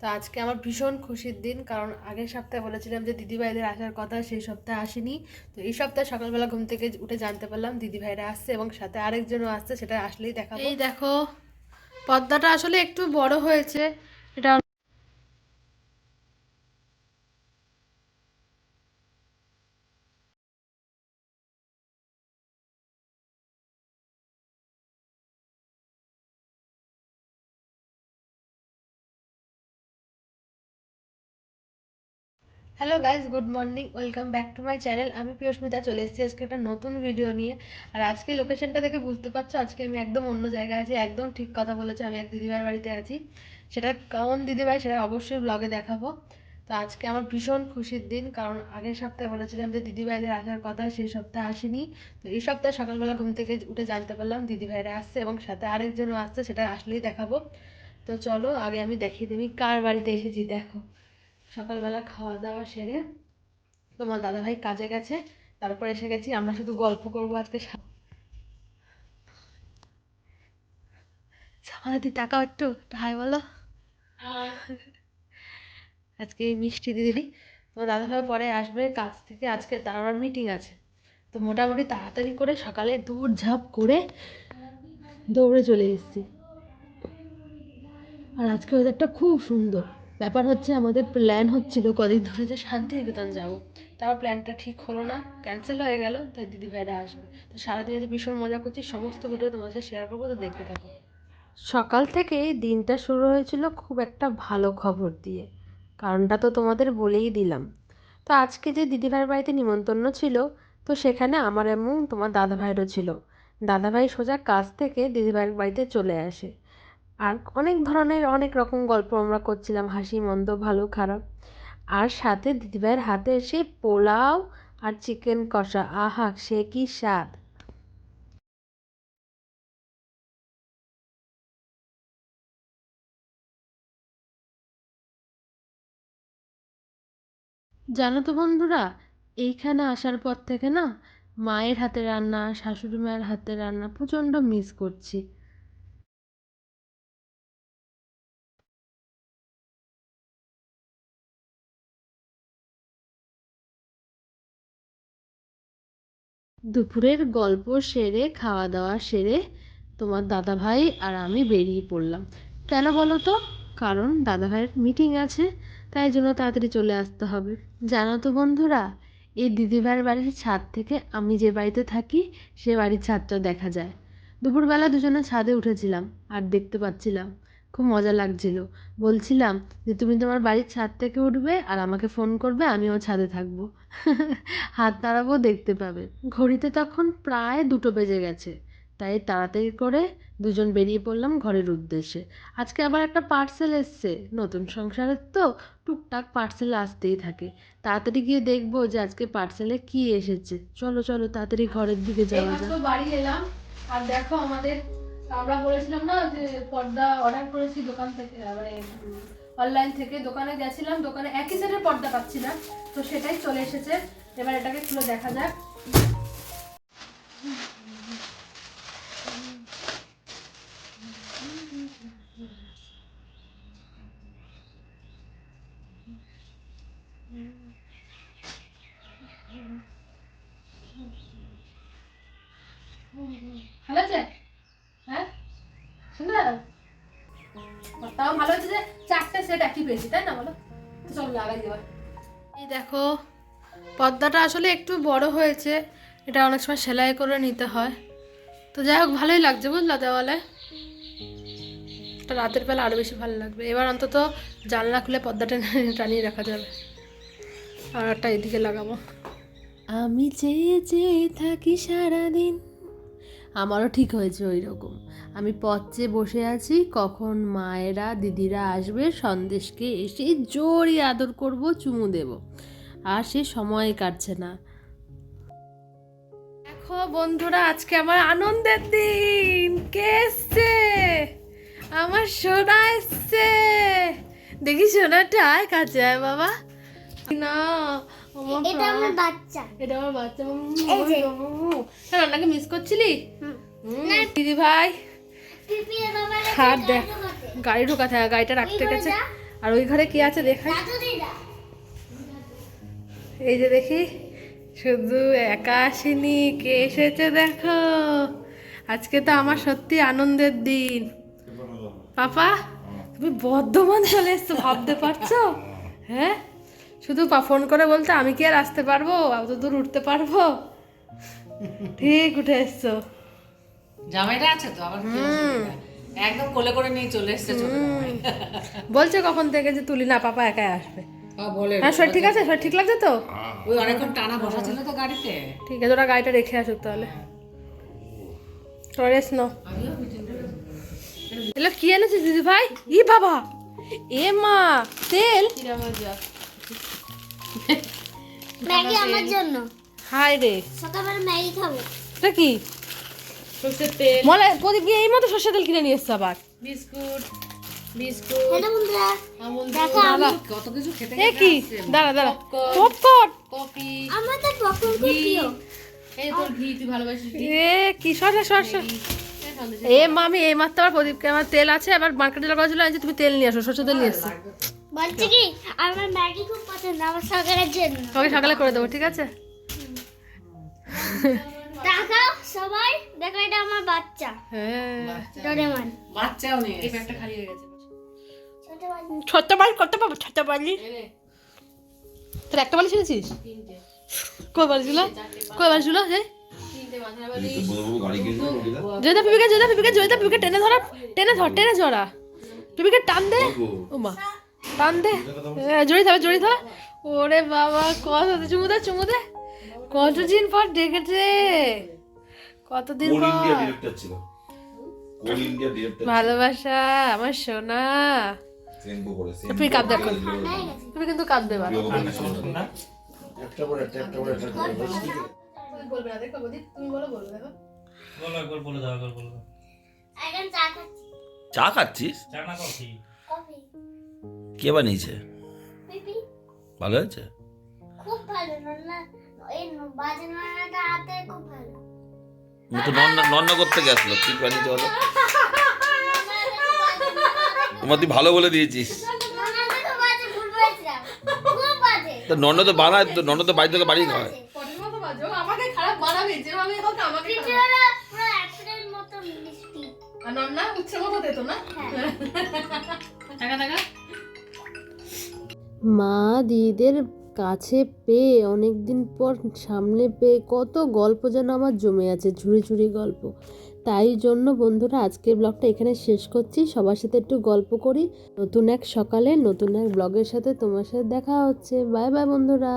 তো আজকে আমার ভীষণ খুশির দিন, কারণ আগের সপ্তাহে বলেছিলাম যে দিদিভাইদের আসার কথা, সেই সপ্তাহে আসেনি। তো এই সপ্তাহে সকালবেলা ঘুম থেকে উঠে জানতে পারলাম দিদিভাইরা আসছে এবং সাথে আরেকজনও আসছে, সেটা আসলেই দেখা এই দেখো, পদ্মাটা আসলে একটু বড় হয়েছে। এটা hello guys good morning welcome back to my channel আমি পিয়স্মিতা চলে এসেছি আজকে একটা নতুন ভিডিও নিয়ে। আর আজকে লোকেশনটা দেখে বুঝতে পারছ, আজকে আমি একদম অন্য জায়গায় আছি। একদম ঠিক কথা বলেছি, আমি এক দিদিভাইয়ের বাড়িতে আছি। সেটা কেমন দিদিভাই সেটা অবশ্যই ব্লগে দেখাবো। তো আজকে আমার ভীষণ খুশির দিন, কারণ আগের সপ্তাহে বলেছিলাম যে দিদিভাইদের আসার কথা, সেই সপ্তাহে আসেনি। তো এই সপ্তাহে সকালবেলা ঘুম থেকে উঠে জানতে পারলাম দিদিভাইরা আসছে এবং সাথে আরেকজনও আসছে, সেটা আসলেই দেখাবো। তো চলো, আগে আমি দেখিয়ে দেবি কার বাড়িতে এসেছি, দেখো। সকালবেলা খাওয়া দাওয়া সেরে তোমার দাদাভাই কাজে গেছে, তারপর এসে গেছি, আমরা শুধু গল্প করব আজকে সামাদি টাকা একটু হাই বলো। আজকে মিষ্টি দিদি তোমার দাদাভাই পরে আসবে কাজ থেকে, আজকে তার আবার মিটিং আছে। তো মোটামুটি তাড়াতাড়ি করে সকালে দৌড় ঝাঁপ করে দৌড়ে চলে এসেছি। আর আজকে ওয়েদারটা খুব সুন্দর। ব্যাপার হচ্ছে, আমাদের প্ল্যান হচ্ছিল কদিন ধরে যে শান্তিনিকেতন যাব। তারপর প্ল্যানটা ঠিক হলো না ক্যান্সেল হয়ে গেল, তাই দিদি ভাইরা আসবে। তো সারাদিনে যে ভীষণ মজা করছি, সমস্ত ভিডিও তোমার সাথে শেয়ার করব, তো দেখতে থাকো। সকাল থেকেই দিনটা শুরু হয়েছিল খুব একটা ভালো খবর দিয়ে। কারণটা তো তোমাদের বলেই দিলাম। তো আজকে যে দিদিভাইয়ের বাড়িতে নিমন্ত্রণ ছিল, তো সেখানে আমার এমন তোমার দাদাভাইরও ছিল। দাদাভাই সোজা কাজ থেকে দিদিভাইয়ের বাড়িতে চলে আসে। আর অনেক ধরনের অনেক রকম গল্প আমরা করছিলাম, হাসি, মন্দ, ভালো, খারাপ। আর সাথে দিদিভাইয়ের হাতে সেই পোলাও আর চিকেন কষা। আহা, সে কি স্বাদ! জানো তো বন্ধুরা, এইখানে আসার পর থেকে না, মায়ের হাতে রান্না, শাশুড়ি মায়ের হাতে রান্না প্রচণ্ড মিস করছি। দুপুরের গল্প সেরে খাওয়া দাওয়া সেরে তোমার দাদাভাই আর আমি বেরিয়ে পড়লাম। কেন বলো তো? কারণ দাদাভাইয়ের মিটিং আছে, তাই জন্য তাড়াতাড়ি চলে আসতে হবে। জানো তো বন্ধুরা, এই দিদিভাইয়ের বাড়ির ছাদ থেকে আমি যে বাড়িতে থাকি, সে বাড়ির ছাদটা দেখা যায়। দুপুরবেলা দুজনে ছাদে উঠেছিলাম আর দেখতে পাচ্ছিলাম খুব মজা লাগছিল। বলছিলাম যে, তুমি তোমার বাড়ির ছাদ থেকে উঠবে আর আমাকে ফোন করবে, আমিও ছাদে থাকব। হাত নাড়াবো, দেখতে পাবে। ঘড়িতে তখন প্রায় দুটো বেজে গেছে। তাই তাড়াতাড়ি করে দুজন বেরিয়ে পড়লাম ঘরের উদ্দেশ্যে। আজকে আবার একটা পার্সেল এসছে। নতুন সংসারের তো টুকটাক পার্সেল আসতেই থাকে। তাড়াতাড়ি গিয়ে দেখব যে, আজকে পার্সেলে কি এসেছে। চলো চলো, তাড়াতাড়ি ঘরের দিকে যাওয়া যাক। বাড়ি এলাম। আর দেখো আমাদের আমরা বলেছিলাম না যে পর্দা অর্ডার করেছি দোকান থেকে মানে অনলাইন থেকে। দোকানে গেছিলাম, দোকানে একই সেটের পর্দা পাচ্ছি না, তো সেটাই চলে এসেছে। এবার এটাকে খুলে দেখা যাক। ভালো আছে? পেয়েছি তাই না বলো? তো চলো লাগাই দেবার এই দেখো পর্দাটা আসলে একটু বড় হয়েছে এটা অনেক সময় সেলাই করে নিতে হয়। তো যাই হোক ভালোই লাগছে বুঝলা দেওয়ালে। এটা রাতের বেলা আরও বেশি ভালো লাগবে। এবার অন্তত জানলা খুলে পর্দাটা টানিয়ে রাখা যাবে। আর একটা এদিকে লাগাবো। আমি চেয়ে চেয়ে থাকি সারাদিন। আমারও ঠিক হয়েছে ওই রকম। আমি পথ চেয়ে বসে আছি কখন মায়েরা দিদিরা আসবে সন্দেশকে এসে জোরই আদর করব চুমু দেব। আর সে সময় কাটছে না। দেখো বন্ধুরা আজকে আমার আনন্দের দিন। কে এসছে? আমার সোনা এসছে। দেখি সোনাটা আয় কাছে আয় বাবা। না এটা আমার বাচ্চা। এটা আমার বাচ্চা যে। হ্যাঁ রান্নাকে মিস করছিলি? হুম। দিদি ভাই হাত দেখ গাড়ি ঢোকাতে হয় গাড়িটা রাখতে গেছে। আর ওই ঘরে কি আছে দেখাই। এই যে দেখি শুধু একা আসেনি কে এসেছে দেখো। আজকে তো আমার সত্যি আনন্দের দিন। পাপা তুমি বর্ধমান চলে এসছো ভাবতে পারছ? হ্যাঁ? শুধু পা ফোন করে বলতে আমি কি আর আসতে পারব? অত দূর উঠতে পারব? ঠিক উঠে এসছো। জামাইটা আছে তো আবার একদম কোলে করে নিয়ে চলে এসছে বলছে কখন থেকে যে তুলি না পাপা একাই আসবে। হ্যাঁ শরীর ঠিক আছে শরীর ঠিক লাগছে তো? ওই অনেকক্ষণ টানা বসা ছিল তো গাড়িতে। ঠিক আছে ওরা গাড়িটা রেখে আসুক তাহলে। তোরা রেস্ট নাও। আমিও কি এনেছিস দিদি ভাই? ই বাবা! এ মা তেল। ম্যাগি আমার জন্য। হাই রে। সকালবেলা ম্যাগি খাব। এটা কি? সর্ষের তেল। মনে প্রদীপ গিয়ে এই মতো সর্ষে তেল কিনে নিয়ে এসছে আবার। Biscuit biscuit. হ্যালো বন্ধুরা আমুল দেখো দাদা কত কিছু খেতে এ কি? দাঁড়া দাঁড়া। পপকর্ন কফি আমাদের পকন প্রিয়। এই তোর ঘি তুই ভালোবাসিস এ কি সরষে সরষে। এ মামি এই মাত্র আবার প্রদীপকে আমার তেল আছে আবার মার্কেটে লাগা ছিল যে তুমি তেল নিয়ে আসো সর্ষে তেল নিয়ে এসছো বলছি কি আমার ম্যাগি খুব পছন্দ আমার সকালের জন্য। তোমাকে সকালে করে দেবো ঠিক আছে? দেখাও সবাই। দেখো এটা আমার বাচ্চা। হ্যাঁ। ডোরেমন। বাচ্চাও নেই এই ব্যাগটা খালি হয়ে গেছে। ছোট বাড়ি করতে পারব ছোট্ট বাড়ি তোর একটা বাড়ি ছিঁড়েছিস কই বাড়িগুলো কই বাড়িগুলো হে জয়দা পিপিকে জয়দা পিপিকে জয়দা পিপিকে টেনে ধরা টেনে ধর টেনে ধরা। পিপিকে টান দে। ও মা টান দে। হ্যাঁ, জড়ি ধর জড়ি ধর ওরে বাবা কত চুমু দে চুমু দে। কতদিন পর ডেকেছে কতদিন কোল ইন্ডিয়া ডিরেক্টর ছিল। কোল ইন্ডিয়া ডিরেক্টর ভালোবাসা আমার সোনা। সেনকো করে তুমি কাপ দেখো তুমি কিন্তু কাপ দেবা একটা পর একটা একটা পর একটা করে বলবে না দেখো তুমি বলো বলবে দেখো। বলো একবার বলে দাও একবার বলে এখন চা খাচ্ছি। চা খাচ্ছিস? চা না কফি? কফি। কে বানিয়েছে? ভালো হয়েছে? খুব ভালো নন্না। এই বাজে হাতে খুব ভালো। তো নন্না নন্না করতে গেছিল ঠিক বানিয়েছে বলো? তোমার তুই ভালো বলে দিয়েছিস। তো নন্ন তো বানায় তো নন্ন তো বাড়ি থেকে বাড়ি খায় পটের মতো বাজো আমাকে খারাপ বানাবে যেভাবে হোক আমাকে খারাপ। পিপিওরা পুরো অ্যাপেলের মতো মিষ্টি আর নন্না উচ্ছে মতো দিত না টাকা টাকা মা দিদিদের কাছে পেয়ে অনেকদিন পর সামনে পেয়ে কত গল্প যেন আমার জমে আছে, ঝুড়ি ঝুড়ি গল্প। তাই জন্য বন্ধুরা, আজকের ব্লগটা এখানে শেষ করছি। সবার সাথে একটু গল্প করি। নতুন এক সকালে, নতুন এক ব্লগের সাথে তোমার সাথে দেখা হচ্ছে। বাই বাই বন্ধুরা।